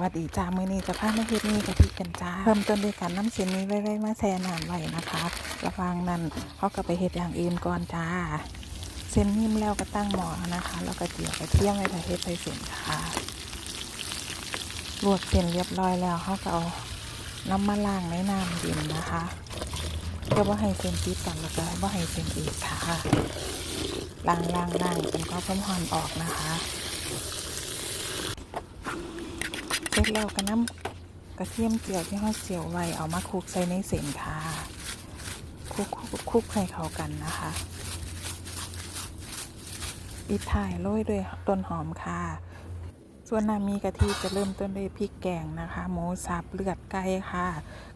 วัสดีจ้ามือนี้จะพามาเฮ็ดนี่กะทิกันจ้าเริ่มต้นด้วยการน้ำเส้นนี้ไว้ไว้มาแช่น้ำไว้นะคะระว่างนั้นเขาก็ไปเฮ็ดอย่างอื่นก่อนจ้า เส้นนิ่มแล้วก็ตั้งหม้อนะคะ แล้วก็เจียวกระเที่ยมไว้ถ้าเฮ็ดไปเส้นค่ะลวกเส้นเรียบร้อยแล้วเขาก็เอาน้ำมาล้างในน้ำเย็นนะคะเพื่อว่าให้เส้นติดกันแล้วก็ว่าให้เส้นอีกค่ะล้างล้างล้างจนก็ความหอมออกนะคะ เสร็จแล้วก็น้ำกระเทียมเจียวที่เราเจียวไว้เอามาคลุกใส่ในเส้นค่ะคลุกคลุกคลุกให้เข้ากันนะคะปิดท้ายโรยด้วยต้นหอมค่ะ ส่วนน้ำมีกะทิจะเริ่มต้นด้วยพริกแกงนะคะ หมูสับเลือดไก่ค่ะ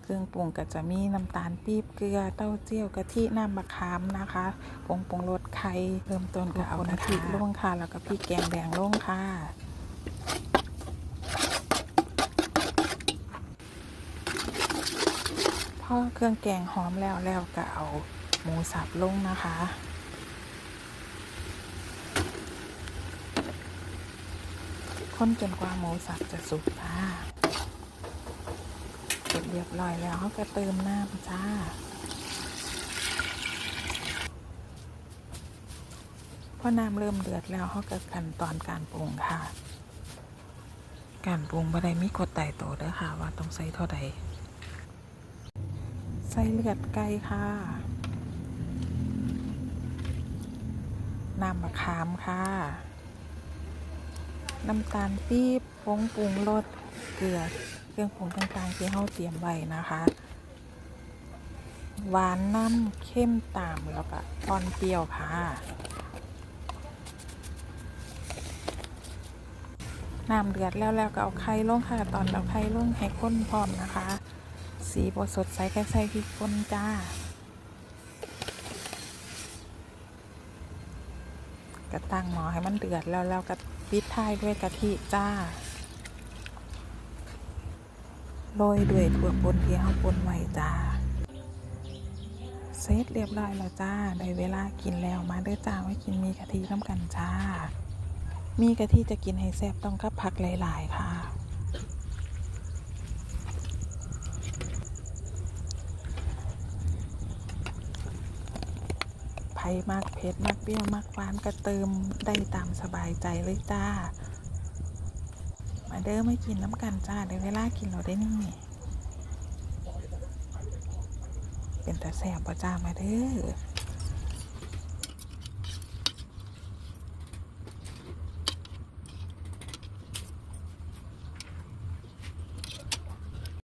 เครื่องปรุงก็จะมีน้ำตาลปี๊บเกลือเต้าเจี้ยวกะทิน้ำมะขามนะคะปรุงปรุงรสไข่เริ่มต้นก็เอากะทิลงค่ะ แล้วก็พริกแกงแดงลงค่ะ พอเครื่องแกงหอมแล้วแล้วก็เอาหมูสับลงนะคะ คนจนกว่าหมูสับจะสุกจ้าเสร็จเรียบร้อยแล้วเขาก็เติมน้ำจ้าพอน้ำเริ่มเดือดแล้วเขาก็ขั้นตอนการปรุงค่ะ การปรุงบ่ไดมีกฎตายตัวเด้อค่ะ ว่าต้องใส่เท่าใด ส่เลือดไก่ค่ะ น้ำมะขามค่ะ น้ำตาลปี๊บผงปรุงรส เกลือ เครื่องปรุงต่างๆ ที่เราเตรียมไว้นะคะ หวานน้ำเข้มตามแล้วก็อ่อนเปรี้ยวค่ะ น้ำเดือดแล้วแล้วก็เอาไข่ลงค่ะ ตอนเอาไข่ลงให้ข้นพร้อมนะคะ สีบสดใสแค่ใส่พริกป่นจ้า กระตั้งหมอให้มันเดือดแล้วแล้วก็ปิดท้ายด้วยกะทิจ้า โรยด้วยถั่วป่นที่เฮาป่นไว้จ้า เสร็จเรียบร้อยแล้วจ้า ได้เวลากินแล้วมาเด้อจ้าไว้กินมีกะทิน้ำกันจ้า มีกะทิจะกินให้แซ่บต้องกับผักหลาย ๆ ค่ะ ไผ่มากเผ็ดมากเปรี้ยวมากหวานก็เติมได้ตามสบายใจเลยจ้า มาเด้อไม่กินน้ำกันจ้าเดี๋ยวเวลากินเราได้นี่ เป็นแต่แสบประจ้ามาเด้อ